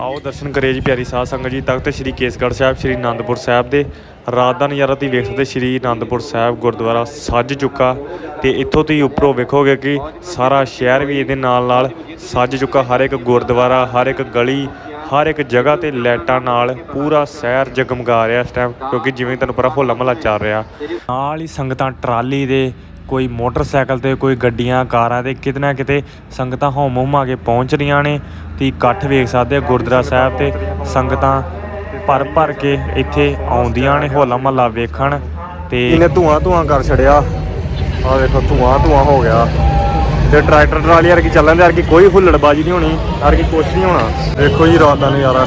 ਆਓ ਦਰਸ਼ਨ ਕਰੀਏ ਜੀ ਪਿਆਰੀ ਸਾਧ ਸੰਗਤ ਜੀ। ਤਖਤ ਸ੍ਰੀ ਕੇਸਗੜ੍ਹ ਸਾਹਿਬ, ਸ੍ਰੀ ਅਨੰਦਪੁਰ ਸਾਹਿਬ ਦੇ। ਰਾਤ ਦਾ ਨਜ਼ਾਰਾ ਤੁਸੀਂ ਵੇਖ ਸਕਦੇ ਸ੍ਰੀ ਅਨੰਦਪੁਰ ਸਾਹਿਬ ਗੁਰਦੁਆਰਾ ਸੱਜ ਚੁੱਕਾ। ਤੇ ਇੱਥੋਂ ਤੁਸੀਂ ਉੱਪਰੋਂ ਵੇਖੋਗੇ ਕਿ ਸਾਰਾ ਸ਼ਹਿਰ ਵੀ ਇਹਦੇ ਨਾਲ ਨਾਲ ਸੱਜ ਚੁੱਕਾ। ਹਰ ਇੱਕ ਗੁਰਦੁਆਰਾ, ਹਰ ਇੱਕ ਗਲੀ, ਹਰ ਇੱਕ ਜਗ੍ਹਾ ਤੇ ਲਾਈਟਾਂ ਨਾਲ ਪੂਰਾ ਸ਼ਹਿਰ ਜਗਮਗਾ ਰਿਹਾ ਇਸ ਟਾਈਮ ਕਿਉਂਕਿ ਜਿਵੇਂ ਤੁਹਾਨੂੰ ਪਤਾ ਹੋਲਾ ਮਹੱਲਾ ਚੱਲ ਰਿਹਾ। ਨਾਲ ਹੀ ਸੰਗਤਾਂ ਟਰਾਲੀ ਦੇ ਕੋਈ ਮੋਟਰਸਾਈਕਲ ਤੇ, ਕੋਈ ਗੱਡੀਆਂ, ਕਾਰਾਂ ਤੇ ਕਿਤੇ ਨਾ ਕਿਤੇ ਸੰਗਤਾਂ ਹੋਮ ਹੋਮ ਕੇ ਪਹੁੰਚ ਰਹੀਆਂ ਨੇ। ਤੇ ਇਕੱਠ ਵੇਖ ਸਕਦੇ ਗੁਰਦੁਆਰਾ ਸਾਹਿਬ ਤੇ ਸੰਗਤਾਂ ਭਰ ਭਰ ਕੇ ਇੱਥੇ ਆਉਂਦੀਆਂ ਨੇ, ਹੋਲਾ ਮਹੱਲਾ ਵੇਖਣ ਤੇ ਇਹਨੇ ਧੂਆਂ ਧੂਆਂ ਕਰ ਛੜਿਆ ਆ ਵੇਖੋ, ਧੂਆਂ ਧੂਆਂ ਹੋ ਗਿਆ। ਤੇ ਟਰੈਕਟਰ ਟਰਾਲੀ ਯਾਰ ਕੀ ਚੱਲਣ ਦੇ ਯਾਰ ਕੀ ਕੋਈ ਹੁੱਲੜਬਾਜੀ ਨਹੀਂ ਹੋਣੀ ਯਾਰ ਕੀ ਕੁਛ ਨਹੀਂ ਹੋਣਾ। ਦੇਖੋ ਜੀ ਰਾਤ ਦਾ ਨਜ਼ਾਰਾ।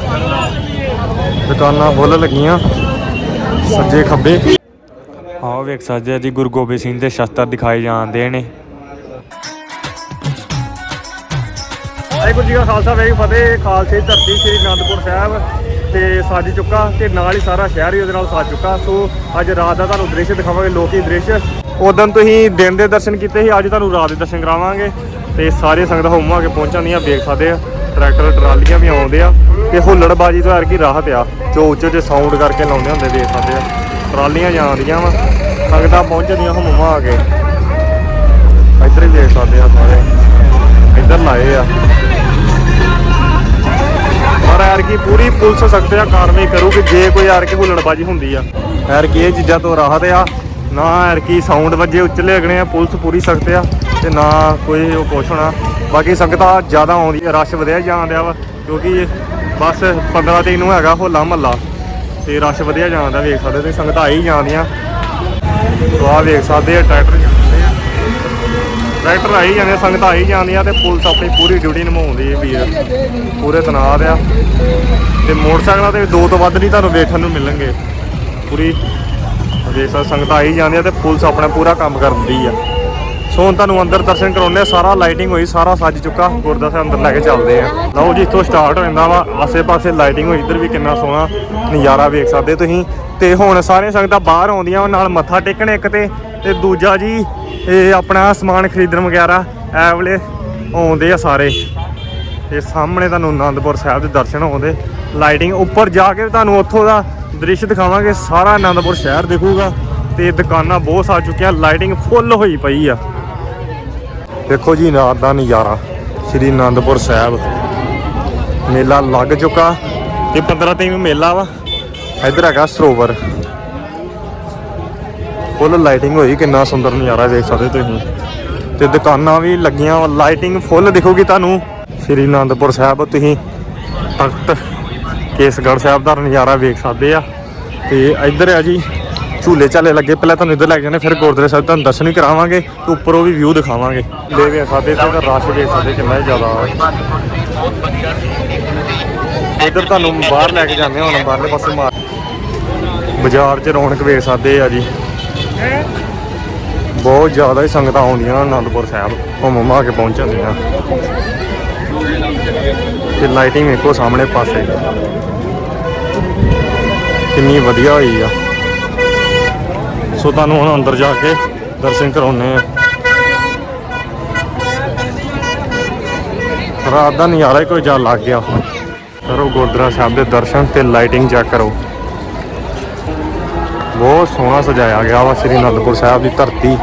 ਦੁਕਾਨਾਂ ਫੁੱਲ ਲੱਗੀਆਂ, ਸੱਜੇ ਖੱਬੇ। ਆਹ ਵੇਖ ਸਕਦੇ ਆ ਜੀ, ਗੁਰੂ ਗੋਬਿੰਦ ਸਿੰਘ ਦੇ ਸ਼ਸਤਰ ਦਿਖਾਏ ਜਾਂਦੇ ਨੇ। ਵਾਹਿਗੁਰੂ ਜੀ ਕਾ ਖਾਲਸਾ, ਵਾਹਿਗੁਰੂ ਫਤਿਹ। ਖਾਲਸੇ ਦੀ ਧਰਤੀ ਸ੍ਰੀ ਅਨੰਦਪੁਰ ਸਾਹਿਬ ਤੇ ਸਾਜ ਚੁੱਕਾ ਤੇ ਨਾਲ ਹੀ ਸਾਰਾ ਸ਼ਹਿਰ ਹੀ ਉਹਦੇ ਨਾਲ ਸਾਜ ਚੁੱਕਾ। ਸੋ ਅੱਜ ਰਾਤ ਦਾ ਤੁਹਾਨੂੰ ਦ੍ਰਿਸ਼ ਦਿਖਾਵਾਂਗੇ, ਲੋਕੀ ਦ੍ਰਿਸ਼। ਉਦੋਂ ਤੁਸੀਂ ਦਿਨ ਦੇ ਦਰਸ਼ਨ ਕੀਤੇ ਸੀ, ਅੱਜ ਤੁਹਾਨੂੰ ਰਾਤ ਦੇ ਦਰਸ਼ਨ ਕਰਾਵਾਂਗੇ। ਤੇ ਸਾਰੇ ਸੰਗਤ ਹੋਮ ਆ ਕੇ ਪਹੁੰਚਣ ਦੀਆਂ, ਵੇਖ ਸਕਦੇ ਆ, ਟਰੈਕਟਰ, ਟਰਾਲੀਆਂ ਵੀ ਆਉਂਦੇ ਆ। ਤੇ ਹੁੱਲੜਬਾਜੀ ਤੋਂ ਯਾਰ ਕੀ ਰਾਹਤ ਆ, ਜੋ ਉੱਚੇ ਉੱਚੇ ਸਾਊਂਡ ਕਰਕੇ ਲਾਉਂਦੇ ਹੁੰਦੇ, ਵੇਖ ਸਕਦੇ ਆ। ਟਰਾਲੀਆਂ ਜਾਂਦੀਆਂ ਵਾ, ਸੰਗਤਾਂ ਪਹੁੰਚਦੀਆਂ ਹੋਮ ਆ ਕੇ। ਇੱਧਰ ਹੀ ਵੇਖ ਸਕਦੇ ਆ ਸਾਰੇ, ਇੱਧਰ ਲਾਏ ਆ। ਪਰ ਯਾਰ ਕੀ ਪੂਰੀ ਪੁਲਿਸ ਸਖਤ ਆ, ਕਾਰਵਾਈ ਕਰੂਗੀ, ਜੇ ਕੋਈ ਯਾਰ ਕੀ ਹੁੱਲੜਬਾਜੀ ਹੁੰਦੀ ਆ। ਯਾਰ ਕੀ ਇਹ ਚੀਜ਼ਾਂ ਤੋਂ ਰਾਹਤ ਆ, ਨਾ ਯਾਰ ਕੀ ਸਾਊਂਡ ਵੱਜੇ, ਉੱਚਲੇ ਅਗਣੇ ਆ, ਪੁਲਿਸ ਪੂਰੀ ਸਖਤ ਆ, ਤੇ ਨਾ ਕੋਈ ਉਹ ਕੁਛ ਹੋਣਾ। ਬਾਕੀ ਸੰਗਤਾਂ ਜ਼ਿਆਦਾ ਆਉਂਦੀ ਆ, ਰਸ਼ ਵਧਿਆ ਜਾਣ ਡਿਆ ਵਾ, ਕਿਉਂਕਿ ਬਸ 15 ਤਰੀਕ ਨੂੰ ਹੈਗਾ ਹੋਲਾ ਮਹੱਲਾ। ਤੇ ਰਸ਼ ਵਧਿਆ ਜਾਂਦਾ ਵੇਖ ਸਕਦੇ ਤੇ ਸੰਗਤਾਂ ਆਈ ਜਾਂਦੀਆਂ। ਸੋ ਆਹ ਵੇਖ ਸਕਦੇ ਆ ਟਰੈਕਟਰ ਜਾਂਦੇ ਆ। ਟਰੈਕਟਰ ਆਈ ਜਾਂਦੇ ਸੰਗਤਾਂ ਆਈ ਜਾਂਦੀਆਂ ਤੇ ਪੁਲਿਸ ਆਪਣੀ ਪੂਰੀ ਡਿਊਟੀ ਨਿਭਾਉਂਦੀ ਹੈ ਵੀਰ। ਪੂਰੇ ਤਨਾਦ ਆ। ਤੇ ਮੋਟਰਸਾਈਕਲਾਂ ਤੇ ਦੋ ਤੋਂ ਵੱਧ ਨਹੀਂ ਤੁਹਾਨੂੰ ਵੇਖਣ ਨੂੰ ਮਿਲਣਗੇ। ਪੂਰੀ ਦੇਖ ਸਕਦੇ ਸੰਗਤਾਂ ਆਈ ਜਾਂਦੀਆਂ ਤੇ ਪੁਲਿਸ ਆਪਣਾ ਪੂਰਾ ਕੰਮ ਕਰਦੀ ਆ। ਸੋ ਹੁਣ ਤੁਹਾਨੂੰ ਅੰਦਰ ਦਰਸ਼ਨ ਕਰਾਉਂਦੇ ਸਾਰਾ ਲਾਈਟਿੰਗ ਹੋਈ, ਸਾਰਾ ਸੱਜ ਚੁੱਕਾ। ਗੁਰਦੁਆਰਾ ਸਾਹਿਬ ਅੰਦਰ ਲੈ ਕੇ ਚੱਲਦੇ ਆ ਲਓ ਜੀ, ਇੱਥੋਂ ਸਟਾਰਟ ਹੋ ਜਾਂਦਾ ਵਾ। ਆਸੇ-ਪਾਸੇ ਲਾਈਟਿੰਗ ਹੋਈ, ਇੱਧਰ ਵੀ ਕਿੰਨਾ ਸੋਹਣਾ ਨਜ਼ਾਰਾ ਵੇਖ ਸਕਦੇ ਤੁਸੀਂ। ਤੇ ਹੁਣ ਸਾਰੇ ਸੰਗਤਾਂ ਬਾਹਰ ਆਉਂਦੀਆਂ ਵਾ, ਨਾਲ ਮੱਥਾ ਟੇਕਣ ਇੱਕ ਤੇ ਤੇ ਦੂਜਾ ਜੀ, ਇਹ ਆਪਣਾ ਸਮਾਨ ਖਰੀਦਣ ਵਗੈਰਾ ਐ ਵੇਲੇ ਆਉਂਦੇ ਆ ਸਾਰੇ। ਤੇ ਸਾਹਮਣੇ ਤੁਹਾਨੂੰ ਆਨੰਦਪੁਰ ਸਾਹਿਬ ਦੇ ਦਰਸ਼ਨ ਆਉਂਦੇ। ਲਾਈਟਿੰਗ ਉੱਪਰ ਜਾ ਕੇ ਤੁਹਾਨੂੰ ਉੱਥੋਂ ਦਾ ਦ੍ਰਿਸ਼ ਦਿਖਾਵਾਂਗੇ। ਸਾਰਾ ਆਨੰਦਪੁਰ ਸ਼ਹਿਰ ਦਿਖੂਗਾ। ਤੇ ਦੁਕਾਨਾਂ ਬਹੁਤ ਆ ਚੁੱਕੀਆਂ ਲਾਈਟਿੰਗ ਫੁੱਲ ਹੋਈ ਪਈ ਆ। ਦੇਖੋ ਜੀ ਰਾਤ ਦਾ ਨਜ਼ਾਰਾ। ਸ੍ਰੀ ਅਨੰਦਪੁਰ ਸਾਹਿਬ। ਮੇਲਾ ਲੱਗ ਚੁੱਕਾ। ਤੇ 15 ਤਰੀਕ ਨੂੰ ਮੇਲਾ ਵਾ। ਇੱਧਰ ਹੈਗਾ ਸਰੋਵਰ। ਫੁੱਲ ਲਾਈਟਿੰਗ ਹੋਈ, ਕਿੰਨਾ ਸੁੰਦਰ ਨਜ਼ਾਰਾ ਦੇਖ ਸਕਦੇ ਤੁਸੀਂ। ਤੇ ਦੁਕਾਨਾਂ ਵੀ ਲੱਗੀਆਂ ਵਾ। ਲਾਈਟਿੰਗ ਫੁੱਲ ਦਿਖੂਗੀ ਤੁਹਾਨੂੰ। ਸ੍ਰੀ ਅਨੰਦਪੁਰ ਸਾਹਿਬ, ਤੁਸੀਂ ਤਖਤ ਕੇਸਗੜ੍ਹ ਸਾਹਿਬ ਦਾ ਨਜ਼ਾਰਾ ਵੇਖ ਸਕਦੇ ਆ। ਤੇ ਇੱਧਰ ਆ ਜੀ ਝੂਲੇ ਝਾਲੇ ਲੱਗੇ, ਪਹਿਲਾਂ ਤੁਹਾਨੂੰ ਇੱਧਰ ਲੈ ਕੇ ਜਾਂਦੇ ਫਿਰ ਗੁਰਦੁਆਰਾ ਸਾਹਿਬ ਤੁਹਾਨੂੰ ਦਰਸ਼ਨ ਵੀ ਕਰਾਵਾਂਗੇ ਤੇ ਉੱਪਰੋਂ ਵੀ ਵਿਊ ਦਿਖਾਵਾਂਗੇ। ਲੈ ਵੇਖ ਸਕਦੇ ਤੇ ਰਸ਼ ਵੇਖ ਸਕਦੇ ਕਿੰਨਾ ਜ਼ਿਆਦਾ ਇੱਧਰ ਤੁਹਾਨੂੰ ਬਾਹਰ ਲੈ ਕੇ ਜਾਂਦੇ ਹਾਂ, ਹੁਣ ਬਾਹਰਲੇ ਪਾਸੇ ਮਾਰ ਬਾਜ਼ਾਰ 'ਚ ਰੌਣਕ ਵੇਖ ਸਕਦੇ ਆ ਜੀ। ਬਹੁਤ ਜ਼ਿਆਦਾ ਹੀ ਸੰਗਤਾਂ ਆਉਂਦੀਆਂ ਅਨੰਦਪੁਰ ਸਾਹਿਬ ਹੁਮ ਹੁਮਾ ਕੇ ਪਹੁੰਚਦੀਆਂ ਤੇ ਲਾਈਟਿੰਗ ਇੱਕੋ ਸਾਹਮਣੇ ਪਾਸੇ। ਕਿੰਨੀ ਵਧੀਆ ਹੋਈ ਆ। ਸੋ ਤੁਹਾਨੂੰ ਹੁਣ ਅੰਦਰ ਜਾ ਕੇ ਦਰਸ਼ਨ ਕਰਾਉਣੇ ਆ ਰਾਤ ਦਾ ਨਜ਼ਾਰਾ ਹੀ ਕੋਈ ਜਾ ਲੱਗ ਗਿਆ। ਕਰੋ ਗੁਰਦੁਆਰਾ ਸਾਹਿਬ ਦੇ ਦਰਸ਼ਨ ਤੇ ਲਾਈਟਿੰਗ ਚੈੱਕ ਕਰੋ। ਬਹੁਤ ਸੋਹਣਾ ਸਜਾਇਆ ਗਿਆ ਵਾ ਸ੍ਰੀ ਅਨੰਦਪੁਰ ਸਾਹਿਬ ਦੀ ਧਰਤੀ।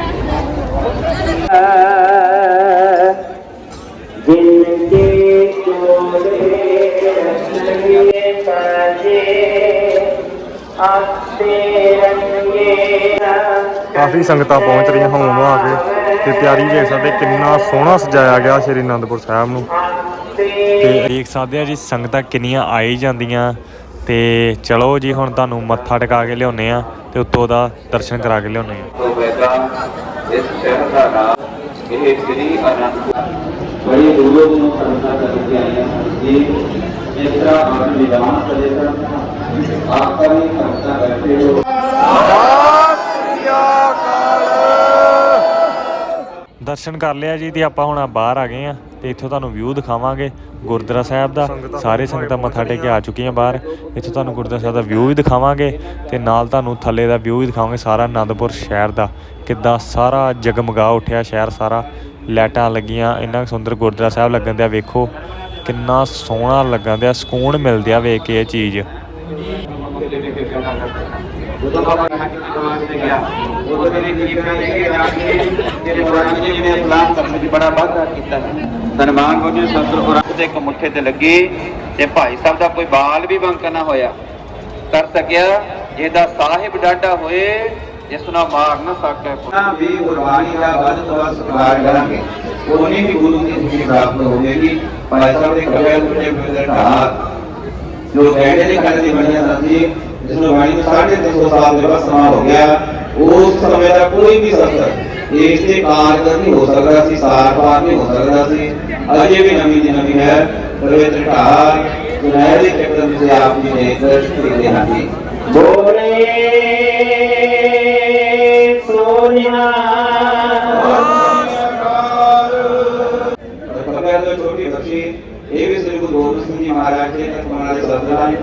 ਆਤੇ ਰੰਗੇ ਕਾਫੀ ਸੰਗਤਾਂ ਪਹੁੰਚ ਰਹੀਆਂ ਹੋਮ ਆ ਕੇ ਤੇ ਤਿਆਰੀ ਵੇਖ ਸਕਦੇ ਕਿੰਨਾ ਸੋਹਣਾ ਸਜਾਇਆ ਗਿਆ ਸ੍ਰੀ ਅਨੰਦਪੁਰ ਸਾਹਿਬ ਨੂੰ। ਤੇ ਦੇਖ ਸਕਦੇ ਆ ਜੀ ਸੰਗਤਾਂ ਕਿੰਨੀਆਂ ਆਈ ਜਾਂਦੀਆਂ। ਤੇ ਚਲੋ ਜੀ ਹੁਣ ਤੁਹਾਨੂੰ ਮੱਥਾ ਟਿਕਾ ਕੇ ਲਿਆਉਨੇ ਆ ਤੇ ਉੱਤੋਂ ਦਾ ਦਰਸ਼ਨ ਕਰਾ ਕੇ ਲਿਆਉਨੇ ਆ। ਤੋਂ ਇਸ ਸ਼ਹਿਰ ਦਾ ਨਾਮ। ਇਹ ਸ੍ਰੀ ਅਨੰਦਪੁਰ ਬੜੀ ਦੂਰੋਂ ਦੂਰੋਂ ਸੰਗਤਾਂ ਕਰਕੇ ਆਈਆਂ। ਹਨ ਜੀ ਜਿਸ ਤਰ੍ਹਾਂ ਆਪ ਵਿਧਾਨ ਸਦੇ ਸਨ ਆਪ ਵੀ ਸੰਗਤਾਂ ਬੈਠੇ ਹੋ। ਦਰਸ਼ਨ ਕਰ ਲਿਆ ਜੀ ਤੇ ਆਪਾਂ ਹੁਣ ਬਾਹਰ ਆ ਗਏ ਆ ਤੇ ਇੱਥੋਂ ਤੁਹਾਨੂੰ ਵਿਊ ਦਿਖਾਵਾਂਗੇ ਗੁਰਦੁਆਰਾ ਸਾਹਿਬ ਦਾ। ਸਾਰੇ ਸੰਗਤਾਂ ਮੱਥਾ ਟੇਕ ਕੇ ਆ ਚੁੱਕੀਆਂ ਬਾਹਰ। ਇੱਥੋਂ ਤੁਹਾਨੂੰ ਗੁਰਦੁਆਰਾ ਸਾਹਿਬ ਦਾ ਵਿਊ ਵੀ ਦਿਖਾਵਾਂਗੇ ਤੇ ਨਾਲ ਤੁਹਾਨੂੰ ਥੱਲੇ ਦਾ ਵਿਊ ਵੀ ਦਿਖਾਵਾਂਗੇ ਸਾਰਾ ਆਨੰਦਪੁਰ ਸ਼ਹਿਰ ਦਾ। ਕਿੱਦਾਂ ਸਾਰਾ ਜਗਮਗਾ ਉੱਠਿਆ ਸ਼ਹਿਰ ਸਾਰਾ। ਲਾਈਟਾਂ ਲੱਗੀਆਂ ਇੰਨਾ ਸੁੰਦਰ ਗੁਰਦੁਆਰਾ ਸਾਹਿਬ ਲੱਗਣ ਦਿਆ ਵੇਖੋ। ਕਿੰਨਾ ਸੋਹਣਾ ਲੱਗਣ ਦਿਆ ਸਕੂਨ ਮਿਲਦਿਆ ਵੇਖ ਕੇ ਇਹ ਚੀਜ਼। ਜਦੋਂ ਬਾਬਾ ਹੱਕ ਦੀ ਤੇ ਗਿਆ ਉਦੋਂ ਮੇਰੇ ਜੀਵਨ ਲੈ ਕੇ ਜਾ ਕੇ ਤੇਰੇ ਪੁਰਾਣੇ ਜੀ ਨੇ ਇਸਲਾਮ ਧਰਮ ਵਿੱਚ ਬੜਾ ਵਾਧਾ ਕੀਤਾ ਸਨਮਾਨ ਹੋ ਜੇ ਸਤਿਗੁਰ ਪੁਰਾਣੇ ਤੇ ਤੇ ਲੱਗੀ ਤੇ ਭਾਈ ਸਾਹਿਬ ਦਾ ਕੋਈ ਬਾਲ ਵੀ ਬੰਕ ਨਾ ਹੋਇਆ ਕਰ ਸਕਿਆ ਜਿਹਦਾ ਸਾਹਿਬ ਡਾਡਾ ਹੋਏ ਜਿਸ ਨਾਲ ਮਾਰ ਨਾ ਸਕੇ ਨਾ ਵੀ ਗੁਰਬਾਣੀ ਦਾ ਵੱਧ ਤੋਂ ਵੱਧ ਸਤਿਕਾਰ ਕਰਾਂਗੇ ਉਹਨੇ ਵੀ ਗੁਰੂ ਦੀ ਸਿੱਖੀ ਪ੍ਰਾਪਤ ਹੋਵੇਗੀ ਭਾਈ ਸਾਹਿਬ ਦੇ ਕਬਿਆਂ ਦੇ ਬਿਰਦੇ ਢਾਲ ਜੋ ਕਹਿੰਦੇ ਨੇ ਕਹਿੰਦੇ ਦੀ ਬਣੀਆਂ ਸਾਥੀ ਜਿਸ ਨੂੰ ਬਾਣੀ ਨੂੰ ਸਾਢੇ ਤਿੰਨ ਸੌ ਸਾਲ ਦੇ ਬਾਅਦ ਸਮਾਂ ਹੋ ਗਿਆ ਉਸ ਸਮੇਂ ਦਾ ਕੋਈ ਵੀ ਸਤਰ ਇਸ ਦੇ ਕਾਰਜ ਨਹੀਂ ਹੋ ਸਕਦਾ ਸੀ ਸਾਰ ਪਾਰ ਨਹੀਂ ਹੋ ਸਕਦਾ ਸੀ ਅਜੇ ਵੀ ਨਵੀਂ ਦੀ ਨਵੀਂ ਹੈ ਪਰਵੇਤ ਢਾਲ ਸੁਨਹਿਰੀ ਚੱਕਰ ਵਿੱਚ ਆਪ ਜੀ ਨੇ ਦਰਸ਼ ਕੀਤੇ ਹਨ ਜੀ ਬੋਲੇ ਸੋਨਿਆ ਖਬਰ ਤੋਂ ਛੋਟੀ ਬੱਚੀ ਇਹ ਵੀ ਸ੍ਰੀ ਗੁਰੂ ਗੋਬਿੰਦ ਸਿੰਘ ਜੀ ਮਹਾਰਾਜ ਜੀ ਤੱਕ ਮਾਣਾ ਦੇ ਸਤਿ ਹਨ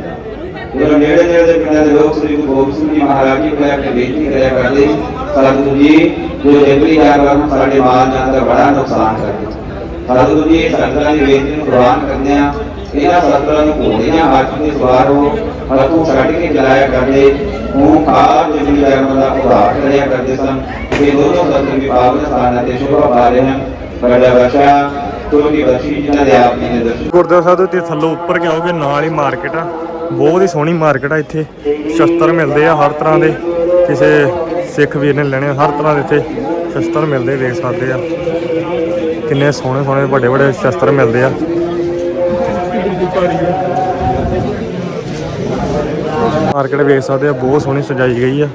ਜਦੋਂ ਨੇੜੇ ਨੇੜੇ ਦੇ ਪਿੰਡਾਂ ਦੇ ਲੋਕ ਸ੍ਰੀ ਗੁਰੂ ਗੋਬਿੰਦ ਸਿੰਘ ਜੀ ਮਹਾਰਾਜ ਜੀ ਕੋਲ ਆ ਕੇ ਬੇਨਤੀ ਕਰਿਆ ਕਰਦੇ ਸਤਿਗੁਰੂ ਜੀ, ਜੋ ਜੰਗਲੀ ਜਾਨਵਰ ਸਾਡੇ ਮਾਲ ਜਾਨ ਦਾ ਬੜਾ ਨੁਕਸਾਨ ਕਰਦੇ ਸਤਿਗੁਰੂ ਜੀ, ਇਹ ਸੰਗਤਾਂ ਦੀ ਬੇਨਤੀ ਨੂੰ ਪ੍ਰਵਾਨ ਕਰਦੇ ਆ ਇਹਨਾਂ ਸਤਿਗੁਰਾਂ ਨੂੰ ਘੋੜੀਆਂ ਹਾਥੀ ਤੇ ਸਵਾਰ ਹੋ ਹੱਥੋਂ ਛੱਡ ਕੇ ਚਲਾਇਆ ਕਰਦੇ। ਉਹ ਖਾਰ ਜੰਗਲੀ ਜਾਨਵਰ ਦਾ ਉਧਾਰ ਕਰਿਆ ਕਰਦੇ ਸਨ। ਇਹ ਦੋਨੋਂ ਸਤਿਗੁਰ ਵਿਭਾਗ ਦੇ ਸਥਾਨਾਂ ਤੇ ਸ਼ੋਭਾ ਪਾ ਰਹੇ ਹਨ। ਬੜਾ ਬੱਚਾ ਛੋਟੀ ਬੱਚੀ ਜਿਨ੍ਹਾਂ ਦੇ ਆਪ ਜੀ ਨੇ ਦਰਸ਼ਨ ਗੁਰਦੁਆਰਾ ਸਾਹਿਬ ਦੇ ਉੱਤੇ ਥੱਲੋਂ ਉੱਪਰ ਜਾਓਗੇ ਨਾਲ ਹੀ ਮਾਰਕੀਟ ਆ। ਬਹੁਤ ਹੀ ਸੋਹਣੀ ਮਾਰਕੀਟ ਆ ਇੱਥੇ। ਸ਼ਸਤਰ ਮਿਲਦੇ ਆ ਹਰ ਤਰ੍ਹਾਂ ਦੇ। ਕਿਸੇ ਸਿੱਖ ਵੀਰ ਨੇ ਲੈਣੇ ਹਰ ਤਰ੍ਹਾਂ ਦੇ ਇੱਥੇ ਸ਼ਸਤਰ ਮਿਲਦੇ ਵੇਖ ਸਕਦੇ ਆ। ਕਿੰਨੇ ਸੋਹਣੇ ਸੋਹਣੇ ਵੱਡੇ ਵੱਡੇ ਸ਼ਸਤਰ ਮਿਲਦੇ ਆ। ਮਾਰਕੀਟ ਵੇਖ ਸਕਦੇ ਆ, ਬਹੁਤ ਸੋਹਣੀ ਸਜਾਈ ਗਈ ਆ।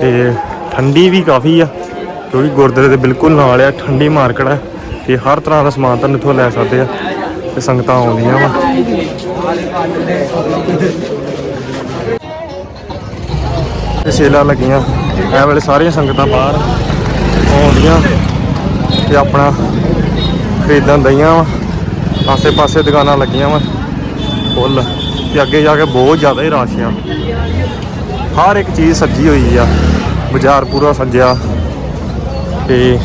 ਤੇ ਠੰਡੀ ਵੀ ਕਾਫੀ ਆ, ਕਿਉਂਕਿ ਗੁਰਦੁਆਰੇ ਦੇ ਬਿਲਕੁਲ ਨਾਲ ਆ, ਠੰਡੀ ਮਾਰਕੀਟ ਆ। ਤੇ ਹਰ ਤਰ੍ਹਾਂ ਦਾ ਸਮਾਨ ਤੁਹਾਨੂੰ ਇੱਥੋਂ ਲੈ ਸਕਦੇ ਆ ਤੇ ਸੰਗਤਾਂ ਆਉਂਦੀਆਂ ਵਾ। ਤੇ ਸੇਲਾਂ ਲੱਗੀਆਂ। ਐ ਵੇਲੇ ਸਾਰੀਆਂ ਸੰਗਤਾਂ ਬਾਹਰ ਆਉਂਦੀਆਂ ਤੇ ਆਪਣਾ ਖਰੀਦਣ ਦਈਆਂ ਵਾ। ਆਸੇ ਪਾਸੇ ਦੁਕਾਨਾਂ ਲੱਗੀਆਂ ਵਾ। ਫੁੱਲ। ਤੇ ਅੱਗੇ ਜਾ ਕੇ ਬਹੁਤ ਜ਼ਿਆਦਾ ਹੀ ਰਸ਼ ਆ ਹਰ ਇੱਕ ਚੀਜ਼ ਸੱਜੀ ਹੋਈ ਆ। ਬਾਜ਼ਾਰ ਪੂਰਾ ਸੱਜਿਆ। ਤੇ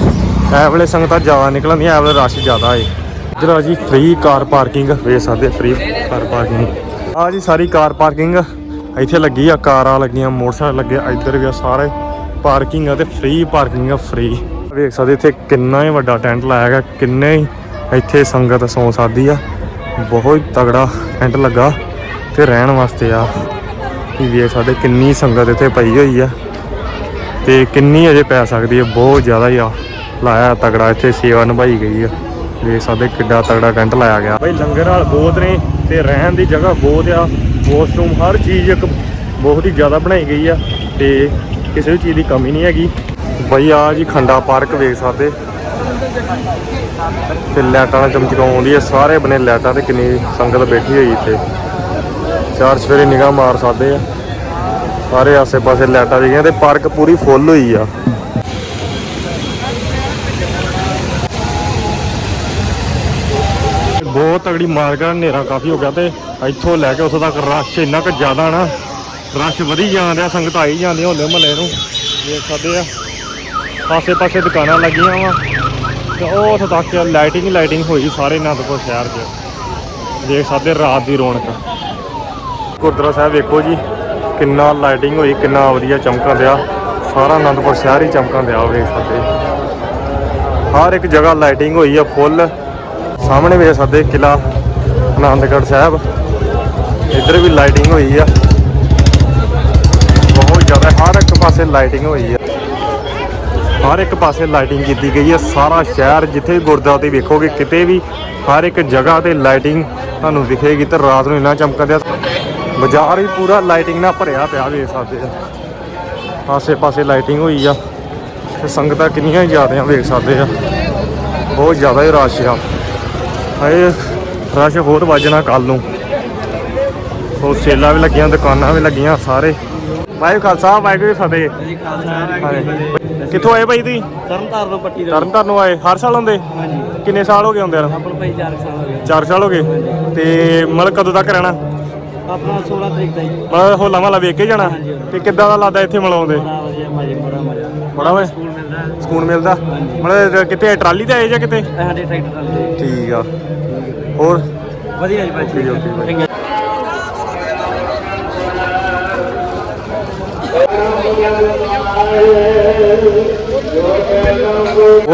ਐ ਵੇਲੇ ਸੰਗਤਾਂ ਜ਼ਿਆਦਾ ਨਿਕਲਣਦੀਆਂ ਐ ਵੇਲੇ ਰਸ਼ ਜ਼ਿਆਦਾ ਏ। ਜਰਾ ਜੀ ਫ੍ਰੀ ਕਾਰ ਪਾਰਕਿੰਗ ਵੇਖ ਸਕਦੇ ਫ੍ਰੀ ਕਾਰ ਪਾਰਕਿੰਗ ਆ ਜੀ ਸਾਰੀ ਕਾਰ ਪਾਰਕਿੰਗ ਇੱਥੇ ਲੱਗੀ ਆ ਕਾਰਾਂ ਲੱਗੀਆਂ, ਮੋਟਰਸਾਈਕਲ ਲੱਗੇ ਇੱਧਰ ਵੀ ਆ ਸਾਰੇ ਪਾਰਕਿੰਗ ਆ ਤੇ ਫ੍ਰੀ ਪਾਰਕਿੰਗ ਆ ਫ੍ਰੀ ਵੇਖ ਸਕਦੇ ਇੱਥੇ ਕਿੰਨਾ ਹੀ ਵੱਡਾ ਟੈਂਟ ਲਾਇਆ ਗਿਆ, ਕਿੰਨੇ ਹੀ ਇੱਥੇ ਸੰਗਤ ਸੌ ਸਕਦੀ ਆ। ਬਹੁਤ ਹੀ ਤਗੜਾ ਟੈਂਟ ਲੱਗਾ ਤੇ ਰਹਿਣ ਵਾਸਤੇ ਆ। ਕੀ ਵੇਖ ਸਕਦੇ ਕਿੰਨੀ ਸੰਗਤ ਇੱਥੇ ਪਈ ਹੋਈ ਆ ਤੇ ਕਿੰਨੀ ਅਜੇ ਪੈ ਸਕਦੀ ਹੈ ਬਹੁਤ ਜ਼ਿਆਦਾ ਹੀ ਆ। ਲਾਇਆ ਤਗੜਾ ਇੱਥੇ ਸੇਵਾ ਨਿਭਾਈ ਗਈ ਆ। ਵੇਖ ਸਕਦੇ ਕਿੱਡਾ ਤਗੜਾ ਟੈਂਟ ਲਾਇਆ ਗਿਆ। ਬਈ ਲੰਗਰ ਹਾਲ ਬਹੁਤ ਨੇ ਤੇ ਰਹਿਣ ਦੀ ਜਗ੍ਹਾ ਬਹੁਤ ਆ। ਵਾਸ਼ਰੂਮ ਹਰ ਚੀਜ਼ ਇੱਕ ਬਹੁਤ ਹੀ ਜ਼ਿਆਦਾ ਬਣਾਈ ਗਈ ਆ ਤੇ ਕਿਸੇ ਵੀ ਚੀਜ਼ ਦੀ ਕਮੀ ਨਹੀਂ ਹੈਗੀ। ਬਈ ਆ ਜੀ ਖੰਡਾ ਪਾਰਕ ਵੇਖ ਸਕਦੇ। ਤੇ ਨਾਲ ਚਮਚਕਾਉਂਦੀ ਆ ਸਾਰੇ ਬਨੇ ਲਾਈਟਾਂ ਤੇ ਕਿੰਨੀ ਸੰਗਤ ਬੈਠੀ ਹੋਈ ਇੱਥੇ। ਚਾਰ ਸਵੇਰੇ ਨਿਗਾਹ ਮਾਰ ਸਕਦੇ ਆ। ਸਾਰੇ ਆਸੇ-ਪਾਸੇ ਲਾਈਟਾਂ ਜਗੀਆਂ ਤੇ ਪਾਰਕ ਪੂਰੀ ਫੁੱਲ ਹੋਈ ਆ। ਬਹੁਤ ਤਗੜੀ ਮਾਰਕੀਟ ਹਨੇਰਾ ਕਾਫੀ ਹੋ ਗਿਆ ਤੇ ਇੱਥੋਂ ਲੈ ਕੇ ਉੱਥੋਂ ਤੱਕ ਰਸ਼ ਇੰਨਾ ਕੁ ਜ਼ਿਆਦਾ ਨਾ, ਰਸ਼ ਵਧੀ ਜਾਣ ਰਿਹਾ ਸੰਗਤ ਆਈ ਜਾਂਦੀ ਹੋਲੇ ਮਹੱਲੇ ਨੂੰ। ਦੇਖ ਸਕਦੇ ਆ। ਆਸੇ-ਪਾਸੇ ਦੁਕਾਨਾਂ ਲੱਗੀਆਂ ਵਾ ਤੇ ਉਹ ਉੱਥੋਂ ਤੱਕ ਲਾਈਟਿੰਗ ਹੀ ਲਾਈਟਿੰਗ ਹੋਈ ਸਾਰੇ ਅਨੰਦਪੁਰ ਸ਼ਹਿਰ 'ਚ। ਦੇਖ ਸਕਦੇ ਰਾਤ ਦੀ ਰੌਣਕ। ਗੁਰਦੁਆਰਾ ਸਾਹਿਬ ਵੇਖੋ ਜੀ, ਕਿੰਨਾ ਲਾਈਟਿੰਗ ਹੋਈ, ਕਿੰਨਾ ਵਧੀਆ ਚਮਕਣ ਦਿਆ। ਸਾਰਾ ਅਨੰਦਪੁਰ ਸ਼ਹਿਰ ਹੀ ਚਮਕਣ ਦਿਆ, ਵੇਖ ਸਕਦੇ। ਹਰ ਇੱਕ ਜਗ੍ਹਾ ਲਾਈਟਿੰਗ ਹੋਈ ਆ ਫੁੱਲ ਸਾਹਮਣੇ ਵੇਖ ਸਕਦੇ ਕਿਲਾ ਆਨੰਦਗੜ੍ਹ ਸਾਹਿਬ। ਇੱਧਰ ਵੀ ਲਾਈਟਿੰਗ ਹੋਈ ਆ। ਬਹੁਤ ਜ਼ਿਆਦਾ, ਹਰ ਇੱਕ ਪਾਸੇ ਲਾਈਟਿੰਗ ਹੋਈ ਆ। ਹਰ ਇੱਕ ਪਾਸੇ ਲਾਈਟਿੰਗ ਕੀਤੀ ਗਈ ਹੈ ਸਾਰਾ ਸ਼ਹਿਰ ਜਿੱਥੇ ਵੀ ਗੁਰਦੁਆਰਾ ਤੇ ਵੇਖੋਗੇ, ਕਿਤੇ ਵੀ ਹਰ ਇੱਕ ਜਗ੍ਹਾ ਤੇ ਲਾਈਟਿੰਗ ਤੁਹਾਨੂੰ ਦਿਖੇਗੀ ਤੇ ਰਾਤ ਨੂੰ ਇੰਨਾ ਚਮਕਦਾ। ਬਾਜ਼ਾਰ ਹੀ ਪੂਰਾ ਲਾਈਟਿੰਗ ਨਾਲ ਭਰਿਆ ਪਿਆ ਵੇਖ ਸਕਦੇ ਆ ਆਸੇ ਪਾਸੇ ਲਾਈਟਿੰਗ ਹੋਈ ਆ। ਤੇ ਸੰਗਤਾਂ ਕਿੰਨੀਆਂ ਜ਼ਿਆਦਾ ਵੇਖ ਸਕਦੇ ਆ। ਬਹੁਤ ਜ਼ਿਆਦਾ ਹੀ ਰਸ਼ ਆ। ਹਾਏ ਰਸ਼ ਹੋਰ ਵੱਜਣਾ ਕੱਲ ਨੂੰ। ਉਹ ਸੇਲਾਂ ਵੀ ਲੱਗੀਆਂ ਦੁਕਾਨਾਂ ਵੀ ਲੱਗੀਆਂ ਸਾਰੇ। ਵਾਹਿਗੁਰੂ ਖਾਲਸਾ ਵਾਹਿਗੁਰੂ ਫਤਿਹ। ਜੀ ਖਾਲਸਾ। ਕਿੱਥੋਂ ਆਏ ਭਾਈ ਤੁਸੀਂ? ਤਰਨ ਤਾਰਨ ਪੱਟੀ ਦਾ ਤਰਨ ਤਾਰਨ ਆਏ। ਹਰ ਸਾਲ ਆਉਂਦੇ? ਹਾਂਜੀ। ਕਿੰਨੇ ਸਾਲ ਹੋ ਗਏ ਆਉਂਦੇ ਨੂੰ? ਆਪਣਾ ਭਾਈ 4 ਸਾਲ ਹੋ ਗਏ। 4 ਸਾਲ ਹੋ ਗਏ। ਤੇ ਮਤਲਬ ਕਦੋਂ ਤੱਕ ਰਹਿਣਾ? ਆਪਣਾ 16 ਤਰੀਕ ਦਾ ਜੀ। ਮਤਲਬ ਹੋਲਾ ਮਹੱਲਾ ਵੇਖ ਕੇ ਜਾਣਾ? ਹਾਂਜੀ। ਤੇ ਕਿੱਦਾਂ ਦਾ ਲੱਗਦਾ ਇੱਥੇ ਮਲਾਉਂਦੇ ਬੜਾ ਵਧੀਆ ਮਜ਼ੇ ਬੜਾ ਮਜ਼ਾ। ਬੜਾ ਓਏ ਸਕੂਲ ਮਿਲਦਾ। ਹੈ। ਸਕੂਨ ਮਿਲਦਾ? ਮਤਲਬ ਕਿਤੇ ਟਰਾਲੀ ਤੇ ਆਏ ਜਾਂ ਕਿਤੇ? ਇਹ ਸਾਡੇ ਟਰੈਕਟਰ ਚੱਲਦੇ ਠੀਕ ਆ। ਹੋਰ? ਵਧੀਆ ਜੀ ਓਕੇ ਜੀ, ਓਕੇ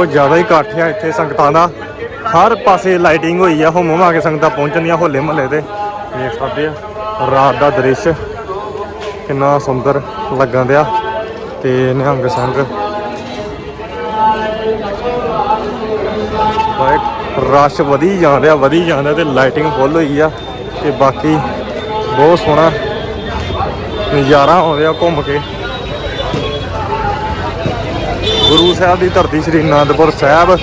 ਜ਼ਿਆਦਾ ਹੀ ਇਕੱਠ ਆ ਇੱਥੇ ਸੰਗਤਾਂ ਦਾ। ਹਰ ਪਾਸੇ ਲਾਈਟਿੰਗ ਹੋਈ ਆ ਹੁਮ ਹੁਮਾ ਕੇ ਸੰਗਤਾਂ ਪਹੁੰਚਣੀਆਂ ਹੋਲੇ ਮਹੱਲੇ ਤੇ। ਦੇਖ ਸਕਦੇ ਆ। ਰਾਤ ਦਾ ਦ੍ਰਿਸ਼। ਕਿੰਨਾ ਸੁੰਦਰ ਲੱਗਣ ਦਿਆ ਤੇ ਨਿਹੰਗ ਸਿੰਘ। ਬਾਈ ਰਸ਼ ਵਧੀ ਜਾਂਦਿਆ ਵਧੀ ਜਾਂਦਾ ਤੇ ਲਾਈਟਿੰਗ ਫੁੱਲ ਹੋਈ ਆ ਤੇ ਬਾਕੀ ਬਹੁਤ ਸੋਹਣਾ ਨਜ਼ਾਰਾ ਆਉਂਦਾ ਘੁੰਮ ਕੇ। ਗੁਰੂ ਸਾਹਿਬ ਦੀ ਧਰਤੀ ਸ੍ਰੀ ਅਨੰਦਪੁਰ ਸਾਹਿਬ